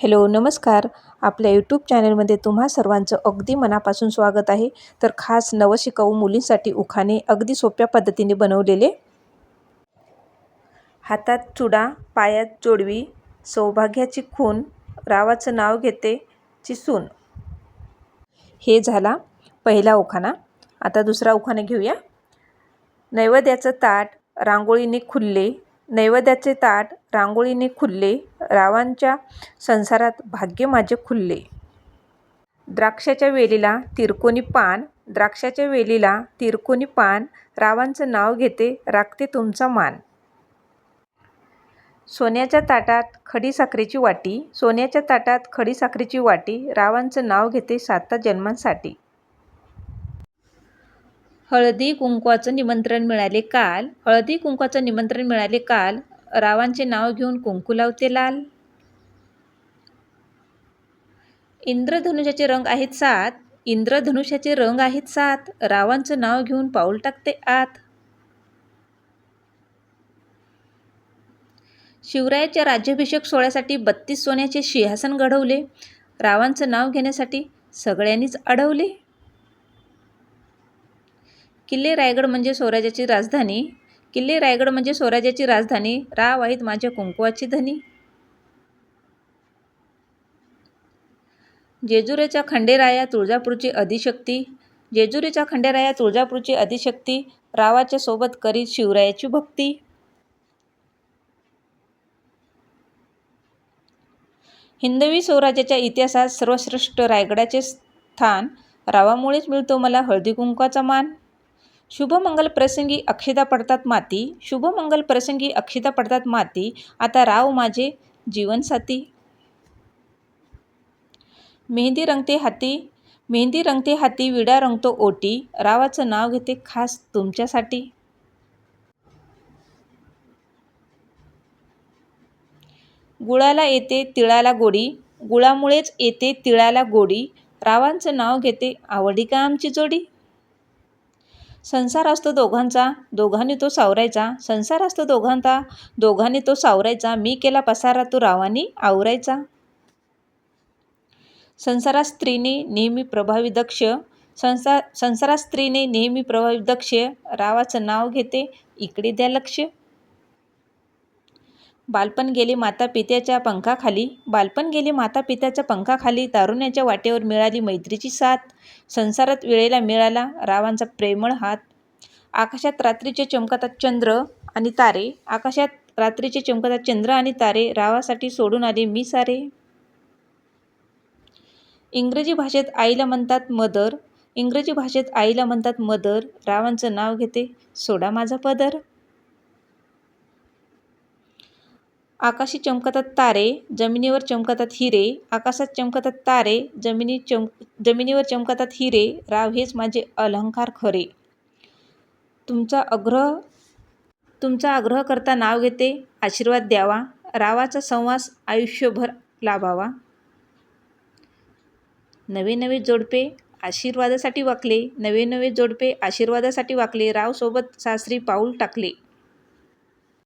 Hello नमस्कार. आपल्या YouTube चॅनलमध्ये तुम्हा सर्वांचं अगदी मनापासून स्वागत आहे. तर खास नवशिकाऊ मुलींसाठी उखाणे अगदी सोप्या पद्धतीने बनवलेले. हातात चुडा पायात जोडवी सौभाग्याची खून रावाचं नाव घेते चिसून. हे झाला पहिला उखाणा. आता दुसरा उखाणा घेऊया. नैवेद्याचं ताट रांगोळीने खुलले नैवेद्याचे ताट रांगोळीने खुलले रावांच्या संसारात भाग्य माझे खुलले. द्राक्षाच्या वेलीला तिरकोनी पान द्राक्षाच्या वेलीला तिरकोनी पान रावांचं नाव घेते राखते तुमचा मान. सोन्याच्या ताटात खडी साखरेची वाटी सोन्याच्या ताटात खडी साखरेची वाटी रावांचं नाव घेते साता जन्मांसाठी. हळदी कुंकवाचं निमंत्रण मिळाले काल. हळदी कुंकवाचं निमंत्रण मिळाले काल. रावांचे नाव घेऊन कुंकू लावते लाल. इंद्रधनुष्याचे रंग आहेत सात. इंद्रधनुष्याचे रंग आहेत सात. रावांचं नाव घेऊन पाऊल टाकते आत. शिवरायाच्या राज्याभिषेक सोहळ्यासाठी बत्तीस सोन्याचे सिंहासन घडवले. रावांचं नाव घेण्यासाठी सगळ्यांनीच अडवले. किल्ले रायगड म्हणजे स्वराज्याची राजधानी. किल्ले रायगड म्हणजे स्वराज्याची राजधानी. राव आहेत माझ्या कुंकुवाची धनी. जेजुरीच्या खंडेराया तुळजापूरची अधिशक्ती. जेजुरीच्या खंडेराया तुळजापूरची अधिशक्ती. रावाच्या सोबत करीत शिवरायाची भक्ती. हिंदवी स्वराज्याच्या इतिहासात सर्वश्रेष्ठ रायगडाचे स्थान. रावामुळेच मिळतो मला हळदी कुंकवाचा मान. शुभमंगल प्रसंगी अक्षिता पडतात माती. शुभमंगल प्रसंगी अक्षिता पडतात माती. आता राव माझे जीवनसाथी. मेहंदी रंगते हाती. मेहंदी रंगते हाती विडा रंगतो ओटी. रावाचं नाव घेते खास तुमच्यासाठी. गुळाला येते तिळाला गोडी. गुळामुळेच येते तिळाला गोडी. रावांचं नाव घेते आवडी का आमची जोडी? संसार असतो दोघांचा दोघांनी तो सावरायचा. संसार असतो दोघांचा दोघांनी तो सावरायचा. मी केला पसारा तो रावानी आवरायचा. संसारात स्त्रीने नेहमी प्रभावी दक्ष. संसार संसारात स्त्रीने नेहमी प्रभावी दक्ष. रावाचं नाव घेते इकडे द्या लक्ष. बालपण गेले माता पित्याच्या पंखाखाली. बालपण गेले माता पित्याच्या पंखाखाली. तारुण्याच्या वाटेवर मिळाली मैत्रीची साथ. संसारात वेळेला मिळाला रावांचा प्रेमळ हात. आकाशात रात्रीचे चमकतात चंद्र आणि तारे. आकाशात रात्रीचे चमकतात चंद्र आणि तारे. रावासाठी सोडून आले मी सारे. इंग्रजी भाषेत आईला म्हणतात मदर. इंग्रजी भाषेत आईला म्हणतात मदर. रावांचं नाव घेते सोडा माझा पदर. आकाशी चमकतात तारे जमिनीवर चमकतात हिरे आकाशात चमकतात तारे जमिनी चम जमिनीवर चमकतात हिरे राव हेच माझे अलंकार खरे. तुमचा आग्रह तुमचा आग्रह करता नाव घेते आशीर्वाद द्यावा रावाचा संवास आयुष्यभर लाभावा. नवे नवे जोडपे आशीर्वादासाठी वाकले नवे नवे जोडपे आशीर्वादासाठी वाकले रावसोबत सासरी पाऊल टाकले.